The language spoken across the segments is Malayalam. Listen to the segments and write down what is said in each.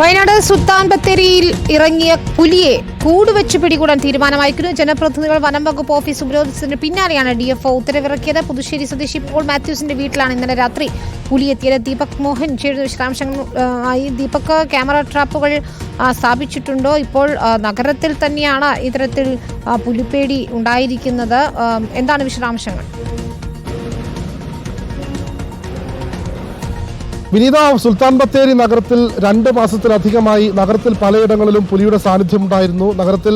വയനാട് സുൽത്താൻ ബത്തേരിയിൽ ഇറങ്ങിയ പുലിയെ കൂടുവെച്ച് പിടികൂടാൻ തീരുമാനമായിരിക്കുന്നു. ജനപ്രതിനിധികൾ വനം വകുപ്പ് ഓഫീസ് ഉപരോധിച്ചതിന് പിന്നാലെയാണ് ഡി എഫ് ഒ ഉത്തരവിറക്കിയത്. പുതുശ്ശേരി സ്വദേശി പോൾ മാത്യൂസിന്റെ വീട്ടിലാണ് ഇന്നലെ രാത്രി പുലി എത്തിയത്. ദീപക് മോഹൻ ചേരുന്ന ആയി ദീപക് ക്യാമറ ട്രാപ്പുകൾ സ്ഥാപിച്ചിട്ടുണ്ടോ? ഇപ്പോൾ നഗരത്തിൽ തന്നെയാണ് ഇത്തരത്തിൽ പുലിപ്പേടി ഉണ്ടായിരിക്കുന്നത്. എന്താണ് വിശദാംശങ്ങൾ? വിനീത സുൽത്താൻ ബത്തേരി നഗരത്തിൽ രണ്ട് മാസത്തിലധികമായി നഗരത്തിൽ പലയിടങ്ങളിലും പുലിയുടെ സാന്നിധ്യമുണ്ടായിരുന്നു. നഗരത്തിൽ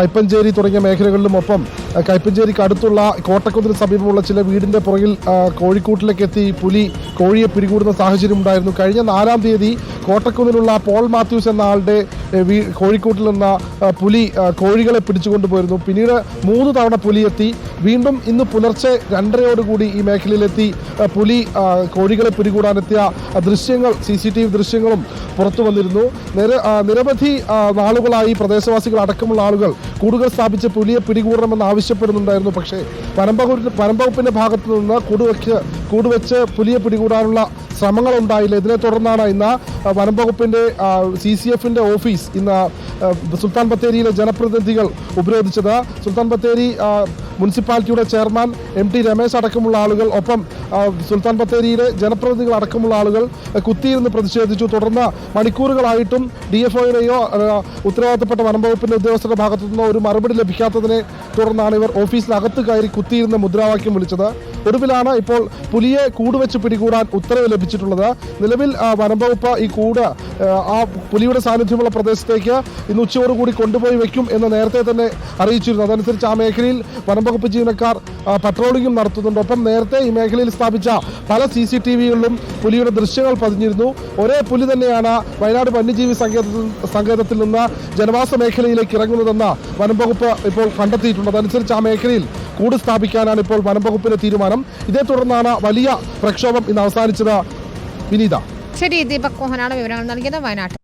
കൈപ്പഞ്ചേരി തുടങ്ങിയ മേഖലകളിലും ഒപ്പം കൈപ്പഞ്ചേരിക്ക് അടുത്തുള്ള കോട്ടക്കുന്നിന് സമീപമുള്ള ചില വീടിന്റെ പുറകിൽ കോഴിക്കൂട്ടിലേക്ക് എത്തി പുലി കോഴിയെ പിടികൂടുന്ന സാഹചര്യം ഉണ്ടായിരുന്നു കഴിഞ്ഞ നാലാം തീയതി കോട്ടക്കുന്നിലുള്ള പോൾ മാത്യൂസ് എന്ന ആളുടെ കോഴിക്കോട്ടിൽ നിന്ന പുലി കോഴികളെ പിടിച്ചുകൊണ്ടുപോയിരുന്നു. പിന്നീട് മൂന്ന് തവണ പുലിയെത്തി. വീണ്ടും ഇന്ന് പുലർച്ചെ രണ്ടരയോടുകൂടി ഈ മേഖലയിലെത്തി. പുലി കോഴികളെ പിടികൂടാനെത്തിയ ദൃശ്യങ്ങൾ സി സി ടി വി ദൃശ്യങ്ങളും പുറത്തു വന്നിരുന്നു. നിര നിരവധി നാളുകളായി പ്രദേശവാസികൾ അടക്കമുള്ള ആളുകൾ കൂടുകൾ സ്ഥാപിച്ച് പുലിയെ പിടികൂടണമെന്ന് ആവശ്യപ്പെടുന്നുണ്ടായിരുന്നു. പക്ഷേ വനംവകുപ്പിന്റെ ഭാഗത്തു നിന്ന് കൂടുവെച്ച് കൂടുവെച്ച് പുലിയെ പിടികൂടാനുള്ള ശ്രമങ്ങൾ ഉണ്ടായില്ല ഇതിനെ തുടർന്നാണ് ഇന്ന് വനംവകുപ്പിന്റെ വനം വകുപ്പിന്റെ സി സി എഫിന്റെ ഓഫീസ് ഇന്ന് സുൽത്താൻ ബത്തേരിയിലെ ജനപ്രതിനിധികൾ ഉപരോധിച്ചത്. സുൽത്താൻ ബത്തേരി മുനിസിപ്പാലിറ്റിയുടെ ചെയർമാൻ എം ടി രമേശ് അടക്കമുള്ള ആളുകൾ ഒപ്പം സുൽത്താൻ ബത്തേരിയിലെ ജനപ്രതിനിധികൾ അടക്കമുള്ള ആളുകൾ കുത്തിയിരുന്ന് പ്രതിഷേധിച്ചു. തുടർന്ന് മണിക്കൂറുകളായിട്ടും ഡി എഫ് ഒയുടെയോ ഉത്തരവാദിത്തപ്പെട്ട വനം വകുപ്പിന്റെ ഉദ്യോഗസ്ഥരുടെ ഭാഗത്തു നിന്നോ ഒരു മറുപടി ലഭിക്കാത്തതിനെ തുടർന്നാണ് ഇവർ ഓഫീസിനകത്ത് കയറി കുത്തിയിരുന്ന് മുദ്രാവാക്യം വിളിച്ചത്. ഒടുവിലാണ് ഇപ്പോൾ പുലിയെ കൂട് വെച്ച് പിടികൂടാൻ ഉത്തരവ് ലഭിച്ചിട്ടുള്ളത്. നിലവിൽ വനംവകുപ്പ് വനം വകുപ്പ് ഈ കൂട് ആ, പുലിയുടെ സാന്നിധ്യമുള്ള പ്രദേശത്തേക്ക് ഇന്ന് ഉച്ചയോടുകൂടി കൊണ്ടുപോയി വെക്കും എന്ന് നേരത്തെ തന്നെ അറിയിച്ചിരുന്നു. അതനുസരിച്ച് ആ മേഖലയിൽ വനം വകുപ്പ് ജീവനക്കാർ പട്രോളിംഗും നടത്തുന്നുണ്ട്. ഒപ്പം നേരത്തെ ഈ മേഖലയിൽ സ്ഥാപിച്ച പല സി സി ടി വികളിലും പുലിയുടെ ദൃശ്യങ്ങൾ പതിഞ്ഞിരുന്നു. ഒരേ പുലി തന്നെയാണ് വയനാട് വന്യജീവി സങ്കേതത്തിൽ സങ്കേതത്തിൽ നിന്ന് ജനവാസ മേഖലയിലേക്ക് ഇറങ്ങുന്നതെന്ന് വനം വകുപ്പ് ഇപ്പോൾ കണ്ടെത്തിയിട്ടുണ്ട്. അതനുസരിച്ച് ആ മേഖലയിൽ കൂട് സ്ഥാപിക്കാനാണ് ഇപ്പോൾ വനം വകുപ്പിന്റെ തീരുമാനം ഇതേ തുടർന്നാണ് വലിയ പ്രക്ഷോഭം ഇന്ന് അവസാനിച്ചത്. വിനീത. ശരി ദീപക് മോഹനാണ് വിവരങ്ങൾ നൽകിയത്. വയനാട്ടിൽ